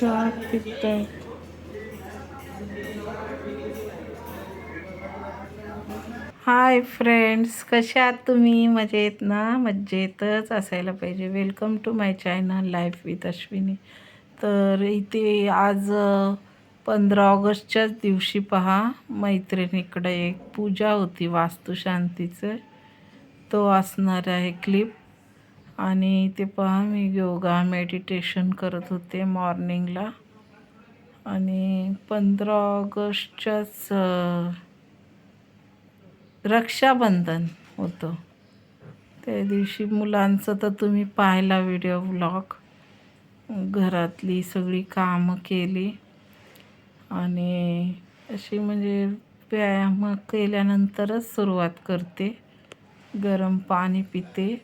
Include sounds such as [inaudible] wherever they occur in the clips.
चहा पिताय hi friends कशा आहात तुम्ही? मजेत ना? मज्जेतच असायला पाहिजे. Welcome to my channel life with Ashwini तर इथे आज पंधरा ऑगस्टच्याच दिवशी पहा मैत्रिणीकडे एक पूजा होती वास्तुशांतीचं. तो असणार आहे क्लिप आणि ते पहा मी योगा मेडिटेशन करत होते मॉर्निंगला आणि पंधरा ऑगस्टच्याच रक्षाबंधन होतं. त्या दिवशी मुलांचं तर तुम्ही पाहिला व्हिडिओ व्लॉग घरातली सगळी कामं केली. आणि अशी म्हणजे व्यायाम केल्यानंतरच सुरुवात करते. गरम पाणी पिते.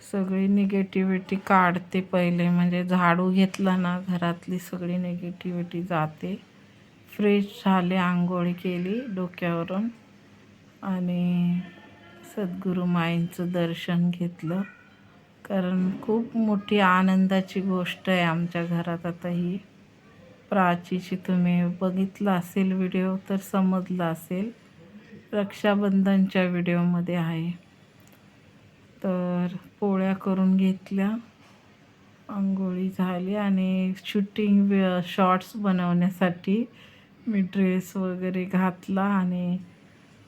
सगळी निगेटिव्हिटी काढते पहिले. म्हणजे झाडू घेतला ना घरातली सगळी निगेटिव्हिटी जाते. फ्रेश झाले आंघोळी केली डोक्यावरून. आणि सद्गुरू माईंचं दर्शन घेतलं. कारण खूप मोठी आनंदाची गोष्ट आहे आमच्या घरात आता ही. प्राचीची तुम्ही बघितला असेल व्हिडिओ तर समजला असेल. रक्षाबंधनच्या व्हिडिओमध्ये आहे. तर पोळ्या करून घेतल्या आंघोळी झाली आणि शूटिंग शॉर्ट्स बनवण्यासाठी मी ड्रेस वगैरे घातला आणि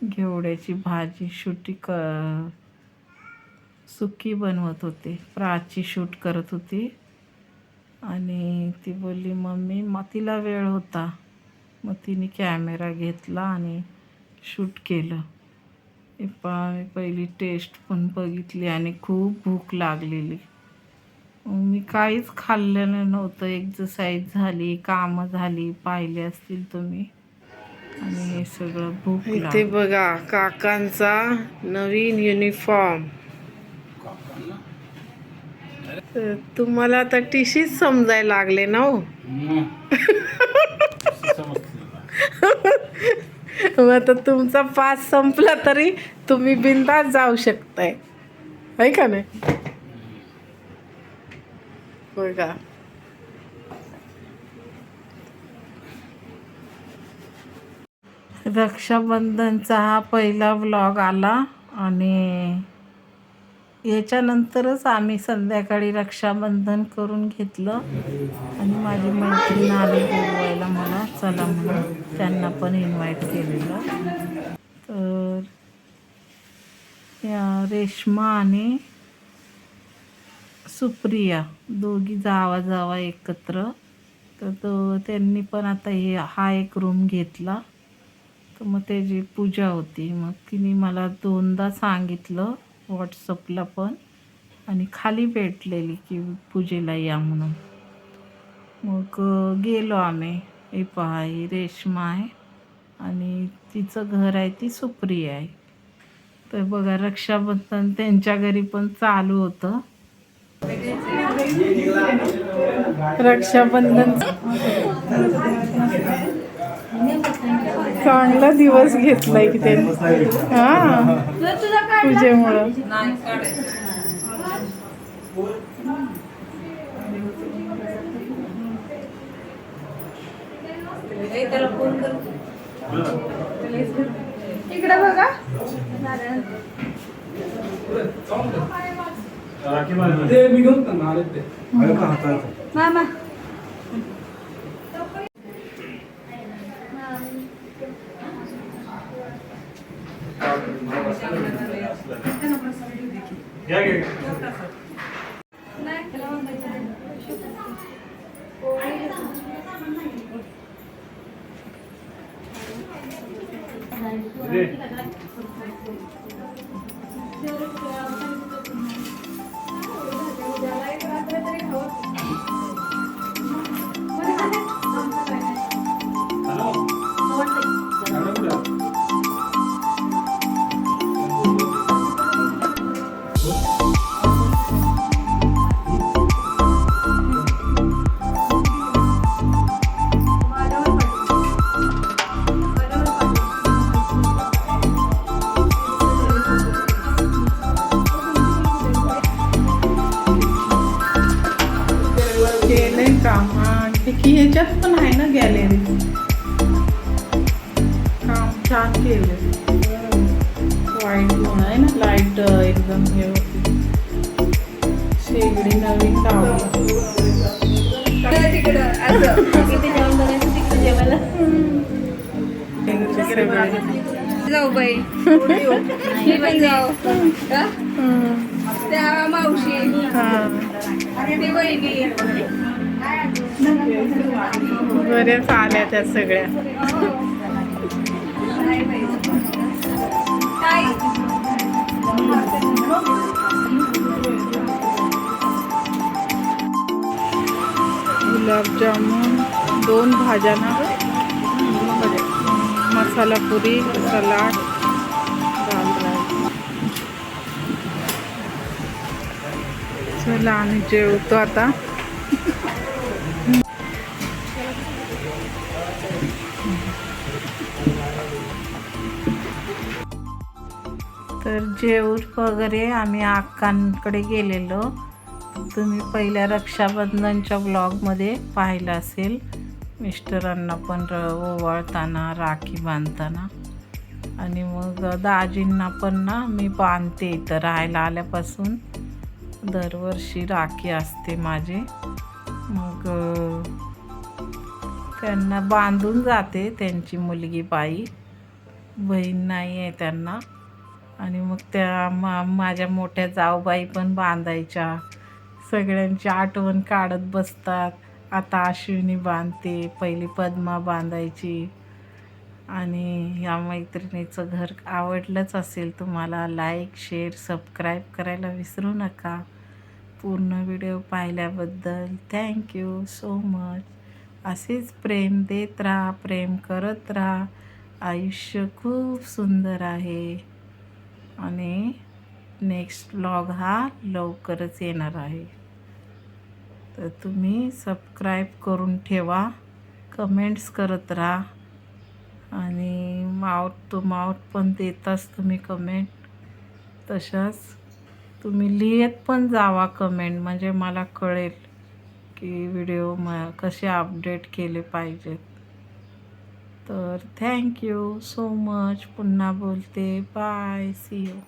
घेवड्याची भाजी शूटिंग क सुकी बनवत होते प्राची शूट करत होती. आणि ती बोलली मम्मी मग तिला वेळ होता. मग तिने कॅमेरा घेतला आणि शूट केलं. पहा मी पहिली टेस्ट पण बघितली आणि खूप भूक लागलेली. मी काहीच खाल्लेलं नव्हतं. एक्झरसाईज झाली कामं झाली पाहिले असतील तुम्ही. आणि हे सगळं भूक इथे. बघा काकांचा नवीन युनिफॉर्म तुम्हाला आता टीशीच समजायला लागले ना हो? [laughs] मग आता तुमचा पास संपला तरी तुम्ही बिंदास जाऊ शकताय. ऐका का नाही? बघा. रक्षाबंधनचा हा पहिला व्लॉग आला आणि याच्यानंतरच आम्ही संध्याकाळी रक्षाबंधन करून घेतलं. आणि माझी मैत्रीण आली बोलवायला मला. चला म्हणून त्यांना पण इन्व्हाइट केलेलं. तर या रेश्मा आणि सुप्रिया दोघी जावा जावा एकत्र. तर तो त्यांनी पण आता हे हा एक रूम घेतला. तर मग त्याची पूजा होती. मग तिने मला दोनदा सांगितलं. व्हॉट्सअपला पण. आणि खाली भेटलेली की पूजेला या म्हणून. मग गेलो आम्ही. हे पहा ही रेश्मा आहे. आणि तिचं घर आहे ती सुप्रिया आहे. तर बघा रक्षाबंधन त्यांच्या घरी पण चालू होतं. रक्षाबंधन चांगला दिवस घेतलाय की त्यांनी. हा. पूजेमुळं. इकडे बघा. ते मी घेऊन ते. मामा. ಹೇಗೆ? की ह्याच्यात पण आहे ना गॅलरी काम छान केलं वाईट आहे ना लाइट एकदम हे. होती शेगडी नवीन लावली. जाऊ बाई. ही [laughs] जाऊ. हा? त्या मावशी. हा. बऱ्याच आल्या त्या सगळ्या. गुलाबजामुन दोन भाज्या ना मसाला पुरी सलाड. चला आम्ही जेवतो आता. तर जेवण वगैरे आम्ही आक्कांकडे गेलेलो. तुम्ही पहिल्या रक्षाबंधनच्या ब्लॉगमध्ये पाहिलं असेल. मिस्टरांना पण र ओवाळताना राखी बांधताना. आणि मग दाजींना पण ना मी बांधते इथं राहायला आल्यापासून. दरवर्षी राखी असते माझी. मग त्यांना बांधून जाते त्यांची मुलगी बाई. बहीण नाही आहे त्यांना. आणि मग त्या मा माझ्या मोठ्या जाऊबाई पण बांधायच्या. सगळ्यांची आठवण काढत बसतात. आता अश्विनी बांधते पहिली पद्मा बांधायची. आणि या मैत्रिणीचं घर आवडलंच असेल तुम्हाला लाईक शेअर सबस्क्राईब करायला विसरू नका. पूर्ण व्हिडिओ पाहिल्याबद्दल थँक्यू सो मच असेच प्रेम देत राहा प्रेम करत राहा. आयुष्य खूप सुंदर आहे. आणि नेक्स्ट ब्लॉग हा लवकरच येणार आहे. तर तुम्ही सबस्क्राईब करून ठेवा कमेंट्स करत राहा. आणि माउथ टू पण देताच तुम्ही कमेंट तशाच तुम्ही लिहित पण जावा कमेंट म्हणजे मला कळेल की व्हिडिओ म कसे अपडेट केले पाहिजेत. तर थँक्यू सो मच पुन्हा बोलते. Bye C you